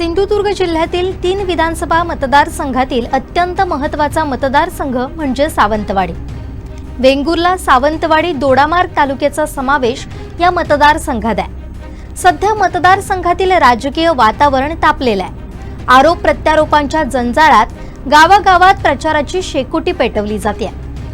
सिंधुदुर्ग जिल्ह्यातील तीन विधानसभा मतदारसंघातील अत्यंत महत्त्वाचा मतदारसंघ म्हणजे सावंतवाडी. वेंगुर्ला सावंतवाडी दोडामार्ग तालुक्याचा समावेश या मतदारसंघात आहे. सध्या मतदारसंघातील राजकीय वातावरण तापलेलं आहे. आरोप प्रत्यारोपांच्या जंजाळात गावागावात प्रचाराची शेकोटी पेटवली जाते.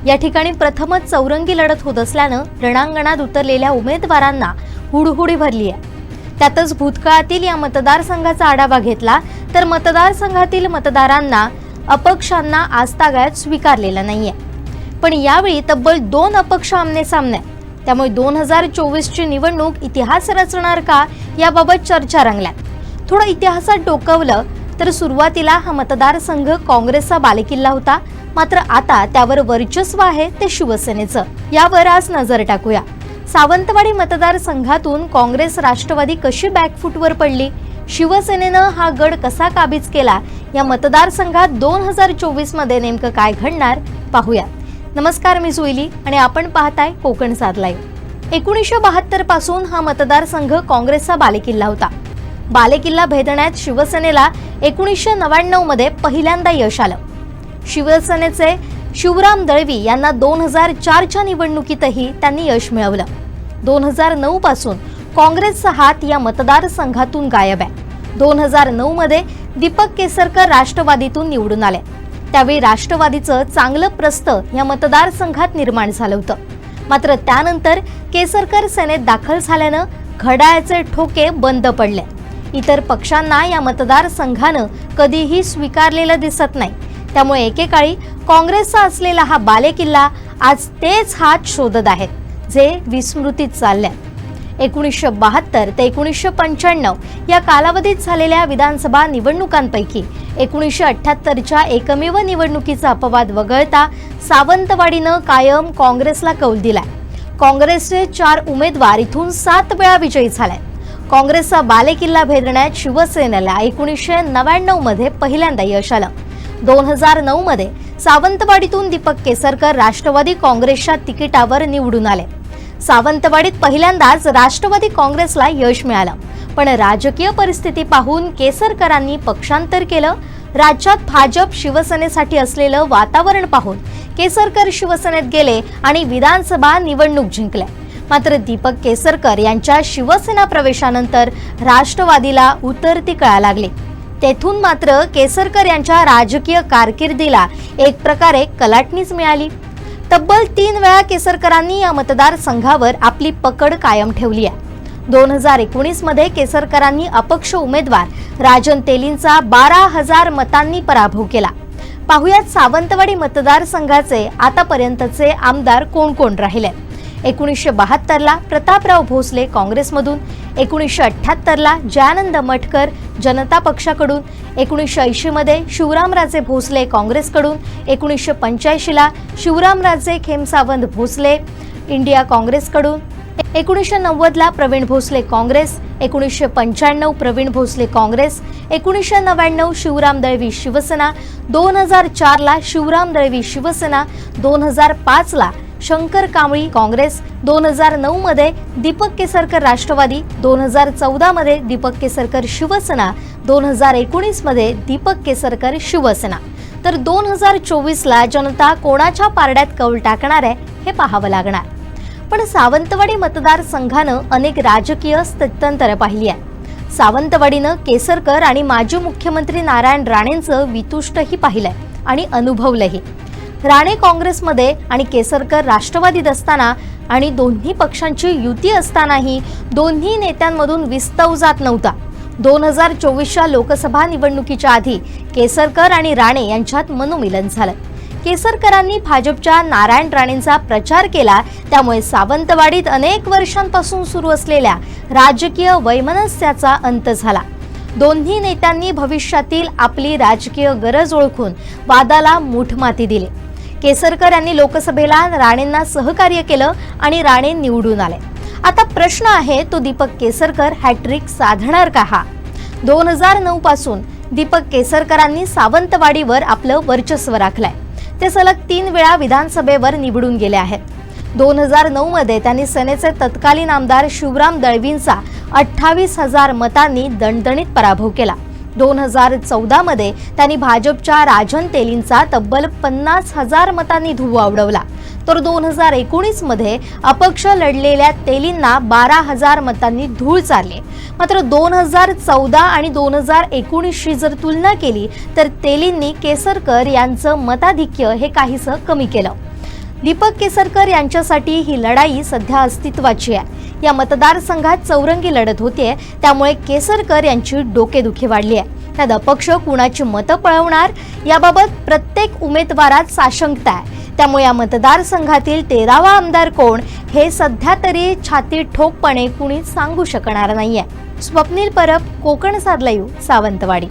या ठिकाणी प्रथमच चौरंगी लढत होत असल्यानं रणांगणात उतरलेल्या उमेदवारांना हुडहुडी भरली आहे. त्यातच भूतकाळातील या मतदारसंघाचा आढावा घेतला तर मतदारसंघातील मतदारांना अपक्षांना आजतागायत स्वीकारलेला नाहीये. पण यावेळी तब्बल दोन अपक्ष आमने सामने त्यामुळे दोन हजार चोवीसची निवडणूक इतिहास रचणार का याबाबत चर्चा रंगल्यात. थोडं इतिहासात डोकवलं तर सुरुवातीला हा मतदारसंघ काँग्रेसचा बालेकिल्ला होता. मात्र आता त्यावर वर्चस्व आहे ते शिवसेनेचं. यावर आज नजर टाकूया. सावंतवाडी मतदारसंघातून काँग्रेस राष्ट्रवादी कशी बॅकफूटवर पडली? शिवसेनेनं हा गड कसा काबीज केला? या मतदारसंघात दोन हजार चोवीसमध्ये नेमकं काय घडणार? पाहूया नमस्कार मी जुईली आणि आपण पाहताय कोकण साध लाईव्ह. एकोणीसशे बहात्तरपासून हा मतदारसंघ काँग्रेसचा बालेकिल्ला होता. बालेकिल्ला भेदण्यात शिवसेनेला एकोणीसशे नव्याण्णवमध्ये पहिल्यांदा यश आलं. शिवसेनेचे शिवराम दळवी यांना दोन हजार चारच्या निवडणुकीतही त्यांनी यश मिळवलं. दोन हजार नऊ पासून काँग्रेसचा हात या मतदारसंघातून गायब आहे. दोन हजार नऊ मध्ये दीपक केसरकर राष्ट्रवादीतून निवडून आले. त्यावेळी राष्ट्रवादीचं चांगलं प्रस्त या मतदारसंघात निर्माण झालं होतं. मात्र त्यानंतर केसरकर सेनेत दाखल झाल्यानं घड्याळाचे ठोके बंद पडले. इतर पक्षांना या मतदारसंघानं कधीही स्वीकारलेलं दिसत नाही. त्यामुळे एकेकाळी काँग्रेसचा असलेला हा बालेकिल्ला आज तेच हात शोधत आहेत जे विस्मृतीत चालले एकोणीसशे बहात्तर ते एकोणीसशे पंच्याण्णव या कालावधीत झालेल्या विधानसभा निवडणुकांपैकी एकोणीसशे अठ्ठ्याहत्तरच्या एकमेव निवडणुकीचा अपवाद वगळता सावंतवाडीनं कायम काँग्रेसला कौल दिलाय. काँग्रेसचे चार उमेदवार इथून सात वेळा विजयी झालाय काँग्रेसचा बालेकिल्ला भेदण्यात शिवसेनेला एकोणीसशे नव्याण्णवमध्ये पहिल्यांदा यश आलं. दोन हजार नऊ मध्ये सावंतवाडीतून दीपक केसरकर राष्ट्रवादी काँग्रेसच्या तिकिटावर निवडून आले. सावंतवाडीत पहिल्यांदाच राष्ट्रवादी काँग्रेसला यश मिळालं. पण राजकीय परिस्थिती पाहून केसरकरांनी पक्षांतर केलं. राज्यात भाजप शिवसेनेसाठी असलेलं वातावरण पाहून केसरकर शिवसेनेत गेले आणि विधानसभा निवडणूक जिंकले मात्र दीपक केसरकर यांच्या शिवसेना प्रवेशानंतर राष्ट्रवादीला उतरती कळा लागली. तेथून मात्र केसरकर यांच्या राजकीय कारकिर्दीला एक प्रकारे कलाटणीच मिळाली. तब्बल तीन वेळा केसरकरांनी या मतदारसंघावर आपली पकड कायम ठेवली आहे. दोन हजार एकोणीसमध्ये केसरकरांनी अपक्ष उमेदवार राजन तेलींचा बारा हजार मतांनी पराभव केला. पाहुयात सावंतवाडी मतदारसंघाचे आतापर्यंतचे आमदार कोण कोण राहिले? एकोणीसशे बहात्तरला प्रतापराव भोसले काँग्रेसमधून एकोणीसशे अठ्ठ्याहत्तरला जयानंद मटकर जनता पक्षाकडून एकोणीसशे ऐंशीमध्ये शिवरामराजे भोसले काँग्रेसकडून एकोणीसशे पंच्याऐंशीला शिवरामराजे खेमसावंत भोसले इंडिया काँग्रेसकडून एकोणीसशे नव्वदला प्रवीण भोसले काँग्रेस एकोणीसशे पंच्याण्णव प्रवीण भोसले काँग्रेस एकोणीसशे नव्याण्णव शिवराम दळवी शिवसेना दोन हजार चारला शिवराम दळवी शिवसेना दोन हजार पाचला शंकर कांबळी काँग्रेस दोन हजार नऊ मध्ये दीपक केसरकर राष्ट्रवादी दोन हजार चौदा मध्ये दीपक केसरकर शिवसेना दोन हजार एकोणीसमध्ये दीपक केसरकर शिवसेना. तर दोन हजार चोवीसला जनता कोणाच्या पारड्यात कौल टाकणार आहे हे पाहावं लागणार. पण सावंतवाडी मतदारसंघानं अनेक राजकीय स्थित्यंतर पाहिली आहे सावंतवाडीनं केसरकर आणि माजी मुख्यमंत्री नारायण राणेंचं वितुष्टही पाहिलंय आणि अनुभवलंही. राणे काँग्रेसमध्ये आणि केसरकर राष्ट्रवादीत असताना आणि दोन्ही पक्षांची युती असतानाही दोन्ही नेत्यांमधून विस्तव जात नव्हता. दोन हजार चोवीसच्या लोकसभा निवडणुकीच्या आधी केसरकर आणि राणे यांच्यात मनोमिलन झालं. केसरकरांनी भाजपच्या नारायण राणेंचा प्रचार केला त्यामुळे सावंतवाडीत अनेक वर्षांपासून सुरू असलेल्या राजकीय वैमनस्याचा अंत झाला. दोन्ही नेत्यांनी भविष्यातील आपली राजकीय गरज ओळखून वादाला मूठमाती दिली. केसरकर यांनी लोकसभेला राणेंना सहकार्य केलं आणि राणे निवडून आले. आता प्रश्न आहे तो दीपक केसरकर हॅट्रिक साधणार का हा? दोन हजार नऊ पासून दीपक केसरकरांनी सावंतवाडीवर आपलं वर्चस्व राखलंय. ते सलग तीन वेळा विधानसभेवर निवडून गेले आहेत. दोन हजार नऊ मध्ये त्यांनी सेनेचे तत्कालीन आमदार शिवराम दळवींचा अठ्ठावीस हजार मतांनी दणदणीत पराभव केला. दोन हजार चौदामध्ये त्यांनी भाजपच्या राजन तेलींचा तब्बल पन्नास हजार मतांनी धुव्वा उडवला तर दोन हजार एकोणीसमध्ये अपक्ष लढलेल्या तेलींना बारा हजार मतांनी धूळ चारले. मात्र दोन हजार चौदा आणि दोन हजार एकोणीसशी जर तुलना केली तर तेलींनी केसरकर यांचं मताधिक्य हे काहीसं कमी केलं. दीपक केसरकर यांच्यासाठी ही लढाई सध्या अस्तित्वाची आहे. या मतदारसंघात चौरंगी लढत होतीये. त्यामुळे केसरकर यांची डोकेदुखी वाढली आहे त्यात अपक्ष कुणाची मतं पळवणार याबाबत प्रत्येक उमेदवारात साशंकता आहे. त्यामुळे या मतदारसंघातील तेरावा आमदार कोण हे सध्या तरी छाती ठोकपणे कुणी सांगू शकणार नाहीये. स्वप्नील परब कोकण साधलायू सावंतवाडी.